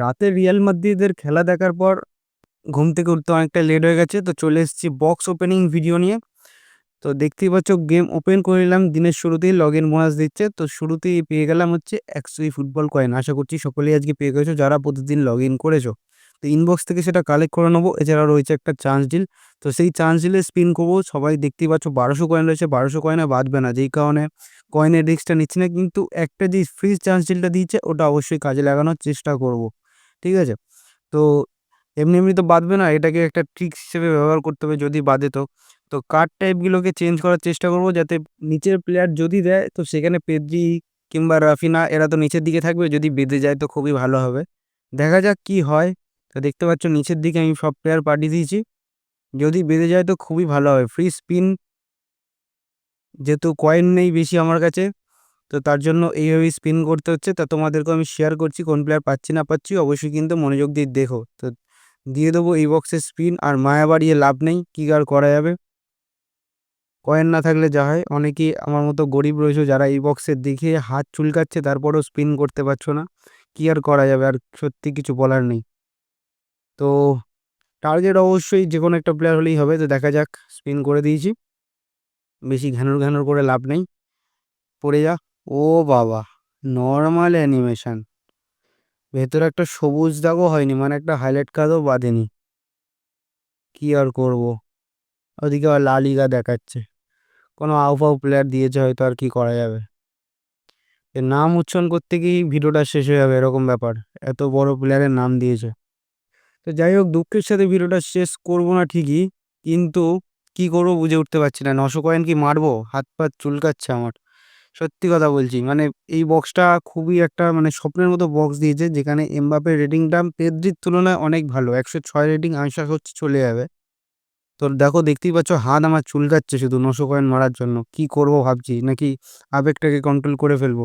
রাতে রিয়াল মাদ্রিদের খেলা দেখার পর ঘুম থেকে উঠতে অনেকটা লেট হয়ে গেছে, তো চলে এসেছি বক্স ওপেনিং ভিডিও নিয়ে। তো দেখতেই পাচ্ছ গেম ওপেন করে নিলাম, দিনের শুরুতেই লগ ইন বোনাস দিচ্ছে, তো শুরুতেই পেয়ে গেলাম হচ্ছে একশোই ফুটবল কয়েন আশা করছি সকলেই আজকে পেয়ে গেছো, যারা প্রতিদিন লগ ইন করেছ। তো ইনবক্স থেকে সেটা কালেক্ট করে নেব, এছাড়াও রয়েছে একটা চান্স ডিল তো সেই চান্স ডিলে স্পিন করব, সবাই দেখতেই পাচ্ছ বারোশো কয়েন রয়েছে, বারোশো কয়েনে বাঁচবে না, যেই কারণে কয়েনের রিস্কটা নিচ্ছি না, কিন্তু একটা যে ফ্রি চান্স ডিলটা দিয়েছে, ওটা অবশ্যই কাজে লাগানোর চেষ্টা করব। ঠিক আছে? তো এমনি এমনি তো বাঁধবে না। এটাকে একটা ট্রিক্স হিসেবে ব্যবহার করতে হবে যদি বাঁধে তো। তো কার্ড টাইপগুলোকে চেঞ্জ করার চেষ্টা করব যাতে নিচের প্লেয়ার যদি দেয়, তো সেখানে পেদ্রি কিংবা রাফিনা এরা তো নিচের দিকে থাকবে। যদি বেঁধে যায় তো খুবই ভালো হবে। দেখা যাক কি হয়। তো দেখতে পাচ্ছ নিচের দিকে আমি সব প্লেয়ার পাঠিয়ে দিয়েছি। যদি বেঁধে যায় তো খুবই ভালো হবে। ফ্রি স্পিন যেহেতু কয়েন নেই বেশি আমার কাছে। তো তার জন্য এইভাবেই স্পিন করতে হচ্ছে। তা তোমাদেরকে আমি শেয়ার করছি, কোন প্লেয়ার পাচ্ছি না পাচ্ছি, অবশ্যই কিন্তু মনোযোগ দিয়ে দেখো। তো দিয়ে দেবো এই বক্সে স্পিন আর মায়া বাড়িয়ে লাভ নেই, কী আর করা যাবে? কয়েন না থাকলে যা হয়। অনেকেই আমার মতো গরিব রয়েছে যারা এই বক্সের দিকে হাত চুলকাচ্ছে, তারপরেও স্পিন করতে পারছ না। কী আর করা যাবে? আর সত্যি কিছু বলার নেই। তো টার্গেট অবশ্যই যে কোনো একটা প্লেয়ার হলেই হবে। তো দেখা যাক স্পিন করে দিয়েছি। বেশি ঘ্যানোর ঘ্যানোর করে লাভ নেই। পড়ে যা। ও বাবা নর্মাল অ্যানিমেশান ভেতরে একটা সবুজ দাগও হয়নি মানে একটা হাইলাইট কার্ডও বাঁধেনি। কী আর করব? ওদিকে আবার লা লিগা দেখাচ্ছে। কোনো আউফাউ প্লেয়ার দিয়েছে, হয়তো আর কি করা যাবে। নাম উচ্চারণ করতে গিয়েই ভিডিওটা শেষ হয়ে যাবে, এরকম ব্যাপার। এত বড় প্লেয়ারের নাম দিয়েছে। তো যাই হোক, দুঃখের সাথে ভিডিওটা শেষ করব না ঠিকই, কিন্তু কি করব বুঝে উঠতে পারছি না। নশো কয়েন কি মারবো? হাত পা চুলকাচ্ছে আমার। সত্যি কথা বলছি। মানে এই বক্সটা খুবই একটা মানে স্বপ্নের মতো বক্স দিয়েছে, যেখানে এমবাপের রেটিংটা পেদ্রির তুলনায় অনেক ভালো। একশো ছয় রেটিং আশা হচ্ছে চলে যাবে। তো দেখো, দেখতেই পাচ্ছ হাত আমার চুলকাচ্ছে শুধু নশো কয়েন মারার জন্য। কি করব ভাবছি? নাকি আবেগটাকে কন্ট্রোল করে ফেলব?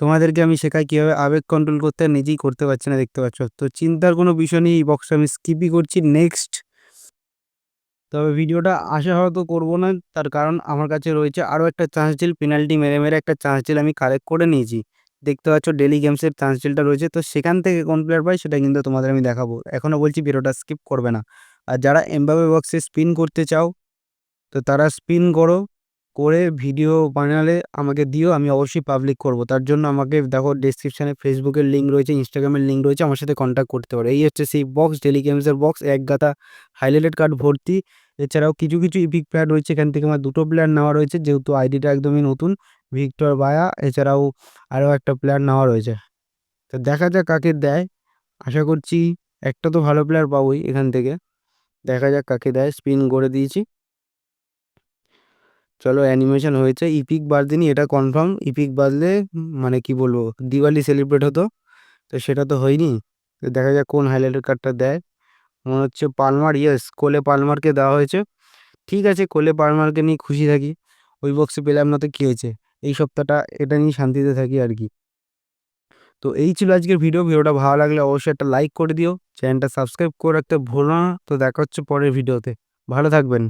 তোমাদেরকে আমি শেখাই কীভাবে আবেগ কন্ট্রোল করতে নিজেই করতে পারছি না দেখতে পাচ্ছ। তো চিন্তার কোনো বিষয় নেই, এই বক্সটা আমি স্কিপই করছি। নেক্সট তবে ভিডিওটা আশা হয়তো করব না। তার কারণ আমার কাছে রয়েছে আরও একটা চান্স ডিল পেনাল্টি মেরে মেরে একটা চান্স ডিল আমি কালেক্ট করে নিয়েছি। দেখতে পাচ্ছ ডেলি গেমসের চান্স ডিলটা রয়েছে। তো সেখান থেকে কোন প্লেয়ার পাই সেটা কিন্তু তোমাদের আমি দেখাবো। এখনও বলছি ভিডিওটা স্কিপ করবে না। আর যারা এমবাবে বক্সে স্পিন করতে চাও, তো তারা স্পিন করো, করে ভিডিও বানালে আমাকে দিও, আমি অবশ্যই পাবলিক করব। তার জন্য আমাকে দেখো ডিসক্রিপশানে ফেসবুকের লিঙ্ক রয়েছে ইনস্টাগ্রামের লিঙ্ক রয়েছে, আমার সাথে কন্ট্যাক্ট করতে পারো। এই হচ্ছে সেই বক্স ডেলি গেমসের বক্স এক গাতা হাইলাইটেড কার্ড ভর্তি। এছাড়াও কিছু কিছু ইপিক প্লেয়ার রয়েছে। এখান থেকে আমার দুটো প্লেয়ার নেওয়া রয়েছে, যেহেতু আইডিটা একদমই নতুন, ভিক্টর বায়া এছাড়াও আরও একটা প্লেয়ার নেওয়া রয়েছে। তো দেখা যাক কাকে দেয়। আশা করছি একটা তো ভালো প্লেয়ার পাবোই এখান থেকে। দেখা যাক কাকে দেয় স্পিন করে দিয়েছি। চলো অ্যানিমেশন হয়েছে ইপিক বাজদিনি এটা কনফার্ম ইপিক বাজলে মানে কি বলব, দিওয়ালি সেলিব্রেট হতো, তো সেটা তো হয়নি। দেখা যাক কোন হাইলাইটের কার্ডটা দেয়। মনে হচ্ছে পালমার ইয়েস কোলে পালমারকে দেওয়া হয়েছে। ঠিক আছে কোলে পালমারকে নিয়ে খুশি থাকি। ওই বক্সে পেলাম না তো কী হয়েছে? এই সপ্তাহটা এটা নিয়ে শান্তিতে থাকি আর কি। তো এই ছিল আজকের ভিডিও ভিডিওটা ভালো লাগলে অবশ্যই একটা লাইক করে দিও। চ্যানেলটা সাবস্ক্রাইব করে রাখতে ভুলো না। তো দেখা হচ্ছে পরের ভিডিওতে ভালো থাকবেন।